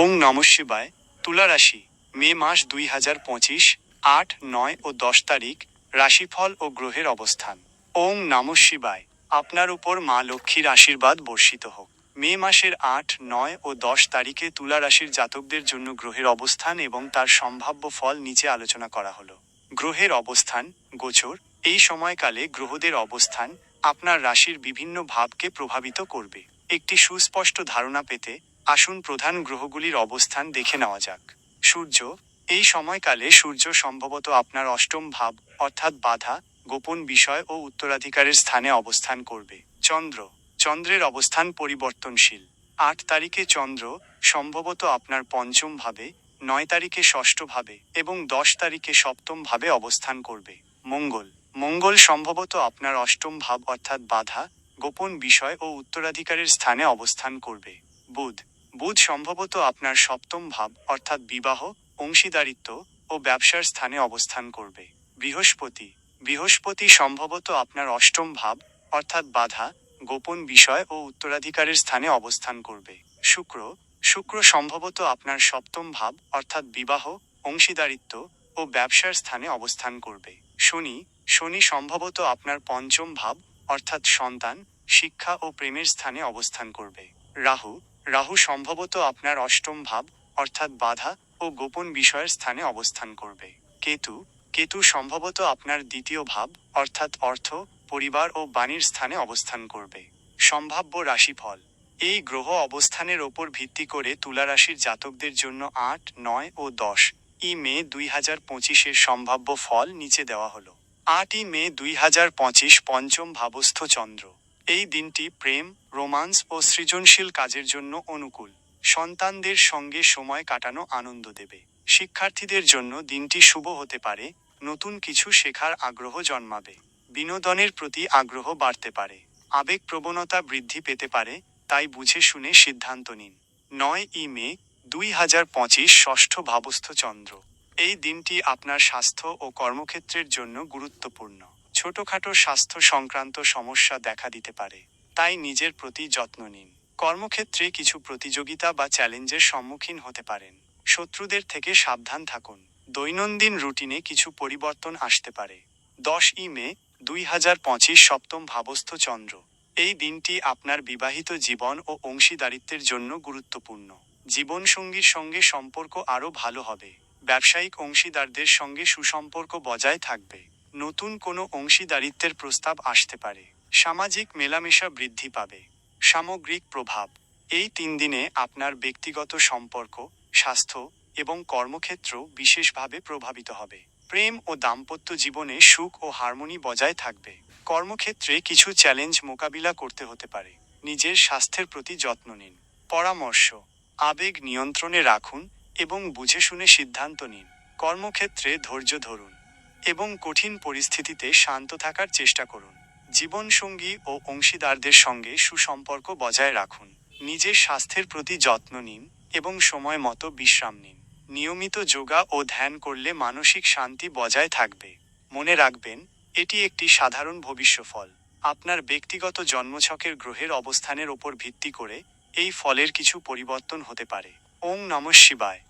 ওং নম শিবায় তুলা রাশি মে মাস দুই হাজার পঁচিশ, আট, নয় ও দশ তারিখ, রাশিফল ও গ্রহের অবস্থান। ওং নম শিবায়, আপনার উপর মা লক্ষ্মীর আশীর্বাদ বর্ষিত হোক। মে মাসের আট, নয় ও দশ তারিখে তুলা রাশির জাতকদের জন্য গ্রহের অবস্থান এবং তার সম্ভাব্য ফল নিচে আলোচনা করা হলো। গ্রহের অবস্থান, গোচর, এই সময়কালে গ্রহদের অবস্থান, আপনার রাশির বিভিন্ন ভাবকে প্রভাবিত করবে। একটি সুস্পষ্ট ধারণা পেতে আসুন প্রধান গ্রহগুলির অবস্থান দেখে নেওয়া যাক। সূর্য, এই সময়কালে সূর্য সম্ভবত আপনার অষ্টম ভাব, অর্থাৎ বাধা, গোপন বিষয় ও উত্তরাধিকারের স্থানে অবস্থান করবে। চন্দ্র, চন্দ্রের অবস্থান পরিবর্তনশীল। আট তারিখে চন্দ্র, সম্ভবত আপনার পঞ্চম ভাবে, নয় তারিখে ষষ্ঠ ভাবে এবং দশ তারিখে সপ্তম ভাবে অবস্থান করবে। মঙ্গল মঙ্গল সম্ভবত আপনার অষ্টম ভাব, অর্থাৎ বাধা, গোপন বিষয় ও উত্তরাধিকারের স্থানে অবস্থান করবে। বুধ বুধ সম্ভবত আপনার সপ্তম ভাব, অর্থাৎ বিবাহ, অংশীদারিত্ব ও ব্যবসার স্থানে অবস্থান করবে। বৃহস্পতি। বৃহস্পতি সম্ভবত আপনার অষ্টম ভাব, অর্থাৎ বাধা, গোপন বিষয় ও উত্তরাধিকারের স্থানে অবস্থান করবে। শুক্র। শুক্র সম্ভবত আপনার সপ্তম ভাব, অর্থাৎ বিবাহ, অংশীদারিত্ব ও ব্যবসার স্থানে অবস্থান করবে। শনি। শনি সম্ভবত আপনার পঞ্চম ভাব, অর্থাৎ সন্তান, শিক্ষা ও প্রেমের স্থানে অবস্থান করবে। রাহু। রাহু সম্ভবত আপনার অষ্টম ভাব, অর্থাৎ বাধা ও গোপন বিষয়ের স্থানে অবস্থান করবে। কেতু কেতু সম্ভবত আপনার দ্বিতীয় ভাব, অর্থাৎ অর্থ, পরিবার ও বাণীর স্থানে অবস্থান করবে। সম্ভাব্য রাশিফল, এই গ্রহ অবস্থানের ওপর ভিত্তি করে তুলা রাশির জাতকদের জন্য আট, নয় ও দশ। ই মে দুই হাজার পঁচিশের সম্ভাব্য ফল নিচে দেওয়া হলো। আটই মে দুই হাজার পঁচিশ পঞ্চম ভাবস্থ চন্দ্র। এই দিনটি প্রেম, রোমান্স ও সৃজনশীল কাজের জন্য অনুকূল। সন্তানদের সঙ্গে সময় কাটানো আনন্দ দেবে। শিক্ষার্থীদের জন্য দিনটি শুভ হতে পারে, নতুন কিছু শেখার আগ্রহ জন্মাবে। বিনোদনের প্রতি আগ্রহ বাড়তে পারে। আবেগ প্রবণতা বৃদ্ধি পেতে পারে, তাই বুঝে শুনে সিদ্ধান্ত নিন। নয় ই মে, দুই হাজার পঁচিশ ষষ্ঠ ভাবস্থ চন্দ্র। এই দিনটি আপনার স্বাস্থ্য ও কর্মক্ষেত্রের জন্য গুরুত্বপূর্ণ। ছোটখাটো স্বাস্থ্য সংক্রান্ত সমস্যা দেখা দিতে পারে। তাই নিজের প্রতি যত্ন নিন। কর্মক্ষেত্রে কিছু প্রতিযোগিতা বা চ্যালেঞ্জের সম্মুখীন হতে পারেন। শত্রুদের থেকে সাবধান থাকুন। দৈনন্দিন রুটিনে কিছু পরিবর্তন আসতে পারে। দশ ই মে, দুই হাজার পঁচিশ সপ্তম ভাবস্থ চন্দ্র। এই দিনটি আপনার বিবাহিত জীবন ও অংশীদারিত্বের জন্য গুরুত্বপূর্ণ। জীবনসঙ্গীর সঙ্গে সম্পর্ক আরও ভালো হবে। ব্যবসায়িক অংশীদারদের সঙ্গে সুসম্পর্ক বজায় থাকবে। নতুন কোনো অংশীদারিত্বের প্রস্তাব আসতে পারে। সামাজিক মেলামেশা বৃদ্ধি পাবে। সামগ্রিক প্রভাব। এই তিন দিনে আপনার ব্যক্তিগত সম্পর্ক, স্বাস্থ্য এবং কর্মক্ষেত্র বিশেষভাবে প্রভাবিত হবে। প্রেম ও দাম্পত্য জীবনে সুখ ও হারমোনি বজায় থাকবে। কর্মক্ষেত্রে কিছু চ্যালেঞ্জ মোকাবিলা করতে হতে পারে। নিজের স্বাস্থ্যের প্রতি যত্ন নিন। পরামর্শ। আবেগ নিয়ন্ত্রণে রাখুন এবং বুঝে শুনে সিদ্ধান্ত নিন। কর্মক্ষেত্রে ধৈর্য ধরুন। এবং কঠিন পরিস্থিতিতে শান্ত থাকার চেষ্টা করুন। জীবনসঙ্গী ও অংশীদারদের সঙ্গে সুসম্পর্ক বজায় রাখুন। নিজের স্বাস্থ্যের প্রতি যত্ন নিন এবং সময় মতো বিশ্রাম নিন। নিয়মিত যোগা ও ধ্যান করলে মানসিক শান্তি বজায় থাকবে। মনে রাখবেন, এটি একটি সাধারণ ভবিষ্যফল। আপনার ব্যক্তিগত জন্মছকের গ্রহের অবস্থানের ওপর ভিত্তি করে এই ফলের কিছু পরিবর্তন হতে পারে। ওং নমঃ শিবায়।